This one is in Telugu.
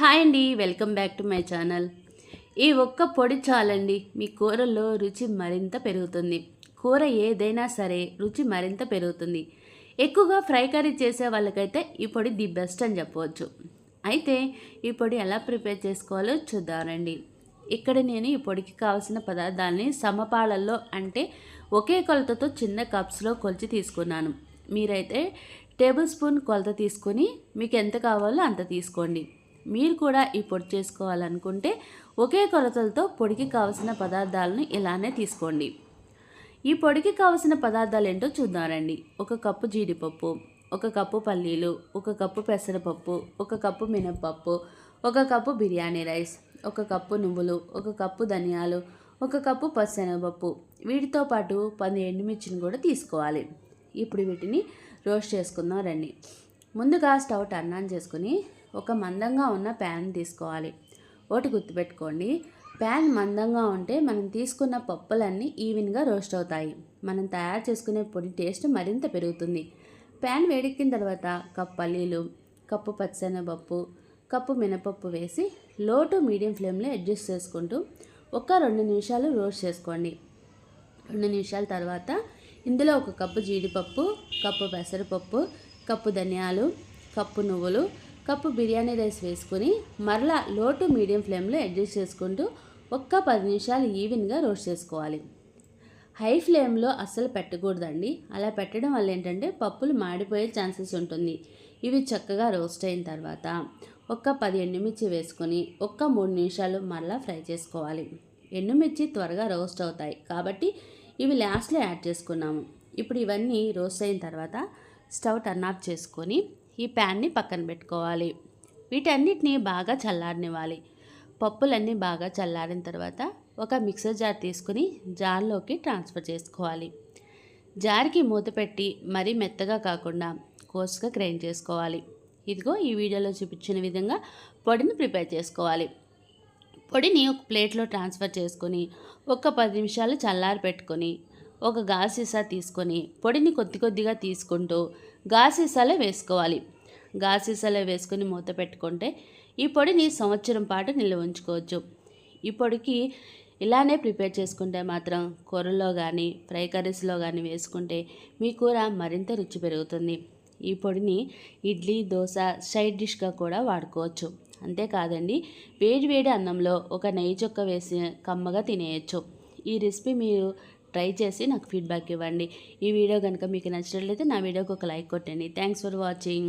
హాయ్ అండి welcome back to my channel. ఈ ఒక్క పొడి చాలండి మీ కూరల్లో రుచి మరింత పెరుగుతుంది. కూర ఏదైనా సరే రుచి మరింత పెరుగుతుంది. ఎక్కువగా ఫ్రై కర్రీ చేసే వాళ్ళకైతే ఈ పొడి ది బెస్ట్ అని చెప్పవచ్చు. అయితే ఈ పొడి ఎలా ప్రిపేర్ చేసుకోవాలో చూద్దామండి. ఇక్కడ నేను ఈ పొడికి కావాల్సిన పదార్థాలని సమపాళల్లో అంటే ఒకే కొలతతో చిన్న కప్స్లో కొలిచి తీసుకున్నాను. మీరైతే టేబుల్ స్పూన్ కొలత తీసుకొని మీకు ఎంత కావాలో అంత తీసుకోండి. మీరు కూడా ఈ పొడి చేసుకోవాలనుకుంటే ఒకే కొలతలతో పొడికి కావలసిన పదార్థాలను ఇలానే తీసుకోండి. ఈ పొడికి కావలసిన పదార్థాలు ఏంటో చూద్దామండి ఒక కప్పు జీడిపప్పు ఒక కప్పు పల్లీలు ఒక కప్పు పెసరపప్పు ఒక కప్పు మినప్పప్పు ఒక కప్పు బిర్యానీ రైస్ ఒక కప్పు నువ్వులు ఒక కప్పు ధనియాలు ఒక కప్పు పచ్చనగపప్పు వీటితో పాటు పది ఎండుమిర్చిని కూడా తీసుకోవాలి. ఇప్పుడు వీటిని రోస్ట్ చేసుకుందాం రండి. ముందుగా స్టవ్ టర్న్ ఆన్ చేసుకుని ఒక మందంగా ఉన్న ప్యాన్ తీసుకోవాలి. ఒకటి గుర్తుపెట్టుకోండి. ప్యాన్ మందంగా ఉంటే మనం తీసుకున్న పప్పులన్నీ ఈవెన్గా రోస్ట్ అవుతాయి. మనం తయారు చేసుకునే పొడి టేస్ట్ మరింత పెరుగుతుంది. ప్యాన్ వేడెక్కిన తర్వాత కప్పు పల్లీలు కప్పు పచ్చనపప్పు కప్పు మినపప్పు వేసి లో టు మీడియం ఫ్లేమ్లో అడ్జస్ట్ చేసుకుంటూ ఒక రెండు నిమిషాలు రోస్ట్ చేసుకోండి. రెండు నిమిషాల తర్వాత ఇందులో ఒక కప్పు జీడిపప్పు కప్పు పెసరపప్పు కప్పు ధనియాలు కప్పు నువ్వులు కప్పు బిర్యానీ రైస్ వేసుకుని మరలా లో టు మీడియం ఫ్లేమ్లో అడ్జస్ట్ చేసుకుంటూ ఒక్క పది నిమిషాలు ఈవెన్గా రోస్ట్ చేసుకోవాలి. హై ఫ్లేమ్లో అస్సలు పెట్టకూడదండి. అలా పెట్టడం వల్ల ఏంటంటే పప్పులు మాడిపోయే ఛాన్సెస్ ఉంటుంది. ఇవి చక్కగా రోస్ట్ అయిన తర్వాత ఒక్క పది ఎండుమిర్చి వేసుకొని ఒక్క మూడు నిమిషాలు మరలా ఫ్రై చేసుకోవాలి. ఎండుమిర్చి త్వరగా రోస్ట్ అవుతాయి కాబట్టి ఇవి లాస్ట్లో యాడ్ చేసుకున్నాము. ఇప్పుడు ఇవన్నీ రోస్ట్ అయిన తర్వాత స్టవ్ టర్న్ ఆఫ్ చేసుకొని ఈ ప్యాన్ని పక్కన పెట్టుకోవాలి. వీటన్నిటిని బాగా చల్లారనివ్వాలి. పప్పులన్నీ బాగా చల్లారిన తర్వాత ఒక మిక్సర్ జార్ తీసుకుని జార్లోకి ట్రాన్స్ఫర్ చేసుకోవాలి. జార్కి మూత పెట్టి మరీ మెత్తగా కాకుండా కోసుగా గ్రైండ్ చేసుకోవాలి. ఇదిగో ఈ వీడియోలో చూపించిన విధంగా పొడిని ప్రిపేర్ చేసుకోవాలి. పొడిని ఒక ప్లేట్లో ట్రాన్స్ఫర్ చేసుకొని ఒక పది నిమిషాలు చల్లారి పెట్టుకొని ఒక గాసీసా సీసా తీసుకొని పొడిని కొద్ది కొద్దిగా తీసుకుంటూ గాజు వేసుకోవాలి. గాజు సీసాలో వేసుకొని మూత పెట్టుకుంటే ఈ పొడిని సంవత్సరం పాటు నిల్వ ఉంచుకోవచ్చు. ఈ పొడికి ఇలానే ప్రిపేర్ చేసుకుంటే మాత్రం కూరల్లో కానీ ఫ్రై కర్రీస్లో కానీ వేసుకుంటే మీ కూర మరింత రుచి పెరుగుతుంది. ఈ పొడిని ఇడ్లీ దోశ సైడ్ డిష్గా కూడా వాడుకోవచ్చు. అంతేకాదండి వేడి వేడి అన్నంలో ఒక నెయ్యి చొక్క వేసి కమ్మగా తినేయచ్చు. ఈ రెసిపీ మీరు ట్రై చేసి నాకు ఫీడ్బ్యాక్ ఇవ్వండి. ఈ వీడియో కనుక మీకు నచ్చినట్లయితే నా వీడియోకి ఒక లైక్ కొట్టండి. Thanks for watching